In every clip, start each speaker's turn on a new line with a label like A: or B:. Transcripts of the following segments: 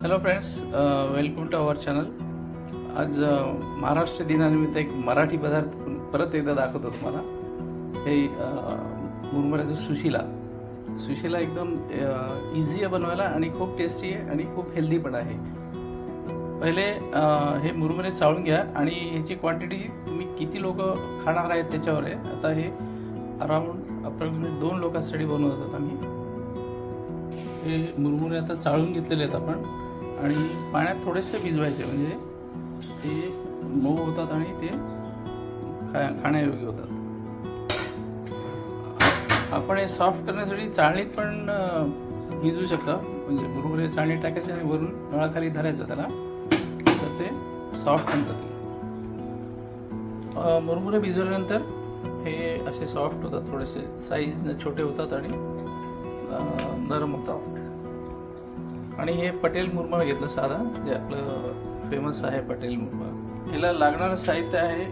A: Hello friends welcome to our channel आज uh, Maharashtra दिनानिमित्त एक मराठी पदार्थ परत एकदा दाखवतो तुम्हाला. हे uh, मुरमुऱ्याचं सुशिला. सुशिला एकदम uh, इझी आहे बनवायला आणि खूप टेस्टी आहे आणि खूप हेल्दी पण आहे. पहिले हे मुरमुरे चाळून घ्या आणि ह्याची क्वांटिटी तुम्ही किती लोक खाणार आहेत त्याच्यावर आहे. आता हे अराऊंड अप्रॉक्सिमेट दोन लोकांसाठी बनवत आहोत आम्ही. हे मुरमुरे आता चाळून घेतलेले आहेत आपण. आणि पाण्यात थोडेसे भिजवायचे म्हणजे ते मऊ होतात आणि ते खा खाण्यायोग्य होतात. आपण हे सॉफ्ट करण्यासाठी चाळणीत पण भिजू भिजवू शकता. म्हणजे हे चाळणी टाकायचे आणि वरून नळाखाली धरायचं त्याला. तर ते सॉफ्ट म्हणतात मुरमुरे भिजवल्यानंतर हे असे सॉफ्ट होतात थोडेसे साईज छोटे होतात आणि नरम होतात. आणि हे पटेल मुरमळ घेतलं साधा जे आपलं फेमस आहे पटेल मुरमळ याला लागणारं साहित्य आहे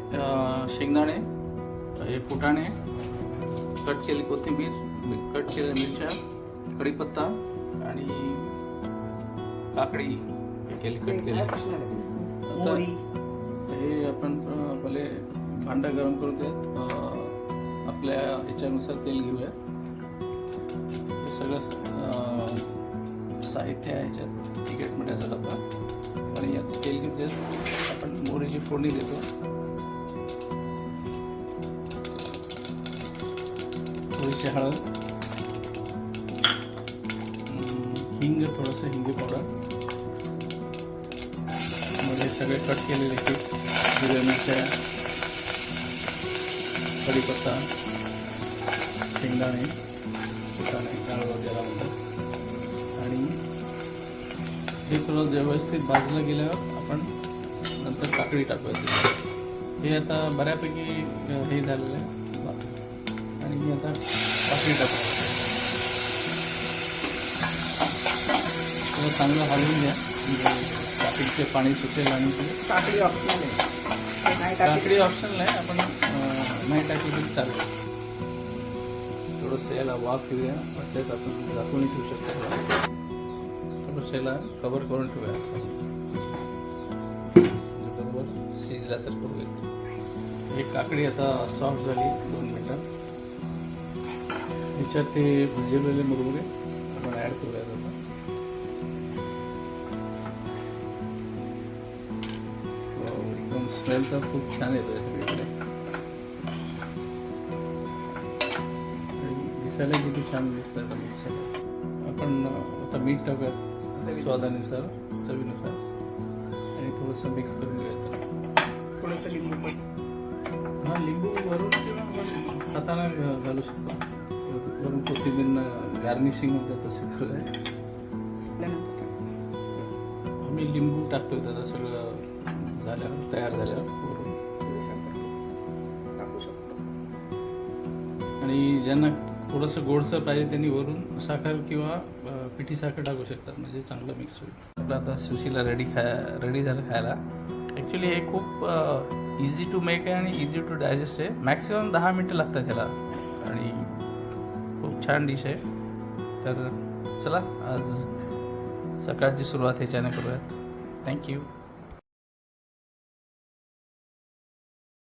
A: शेंगदाणे हे फुटाणे कट केली कोथिंबीर कट केलेल्या मिरच्या कढीपत्ता आणि काकडी केली कट केली. आता हे आपण पहिले भांडं गरम त्यात अं, आपल्या ह्याच्यानुसार तेल घेऊया. हे सगळं साहित्य आहे ह्याच्यात तिकीट मिठाचा डब्बा. आणि यात त्यात आपण मोहरीची फोडणी देतो. थोडीशी हळद. अं, हिंग थोडंसं हिंगी पावडर. मध्ये सगळे कट केलेले पीठ हिरव्या मिरच्या कढीपत्ता शेंगदाणे फुटाणे डाळ वगैरे म्हणतात हे थोडं व्यवस्थित भाजलं गेल्यावर आपण नंतर काकडी टाकूया त्याच्यात. हे आता बऱ्यापैकी हे झालेलं आहे. आणि मी आता काकडी थोडं चांगलं हलवून घ्या. म्हणजे काकडीचे पाणी सुटेल आणि
B: काकडी ऑप्शनल आहे.
A: काकडी ऑप्शनल आहे. आपण नाही टाकली तरी चालेल. थोडंसं याला वाफ घेऊया. वाटल्यास आपण झाकूनही ठेवू शकतो. भुसेला कव्हर कवर करून ठेवूया. म्हणजे बरोबर शिजल्यासारखं होईल ही काकडी आता सॉफ्ट झाली. दोन मिनटं. ह्याच्यात ते भिजवलेले मुरमुरे आपण ॲड करूया आता. एकदम स्मेल तर खूप छान येतो सगळीकडे. दिसायला किती छान दिसतं आता आपण आता मीठ टाकूया स्वादानुसार चवीनुसार. आणि थोडंसं मिक्स करून घेऊया त्याला
B: थोडंसं लिंबू पण.
A: हा लिंबू वरून किंवा घालू शकतो. वरून कोथिंबीर गार्निशिंग होतं तसं करूया.
B: त्यानंतर
A: आम्ही लिंबू टाकतो त्याचं सगळं झाल्यावर तयार झाल्यावर. वरून
B: थोडंसं आपण टाकू शकतो.
A: आणि ज्यांना थोडंसं गोडसर पाहिजे त्यांनी वरून साखर किंवा पिठी साखर टाकू शकतात म्हणजे चांगलं मिक्स होईल. आपलं आता सुशीला रेडी खाय रेडी झालं खायला. ॲक्च्युली हे खूप इझी टू मेक आहे आणि इझी टू डायजेस्ट आहे. मॅक्सिमम दहा मिनटं लागतात त्याला. आणि खूप छान डिश आहे. तर चला आज सकाळची सुरुवात ह्याच्याने करूयात. थँक्यू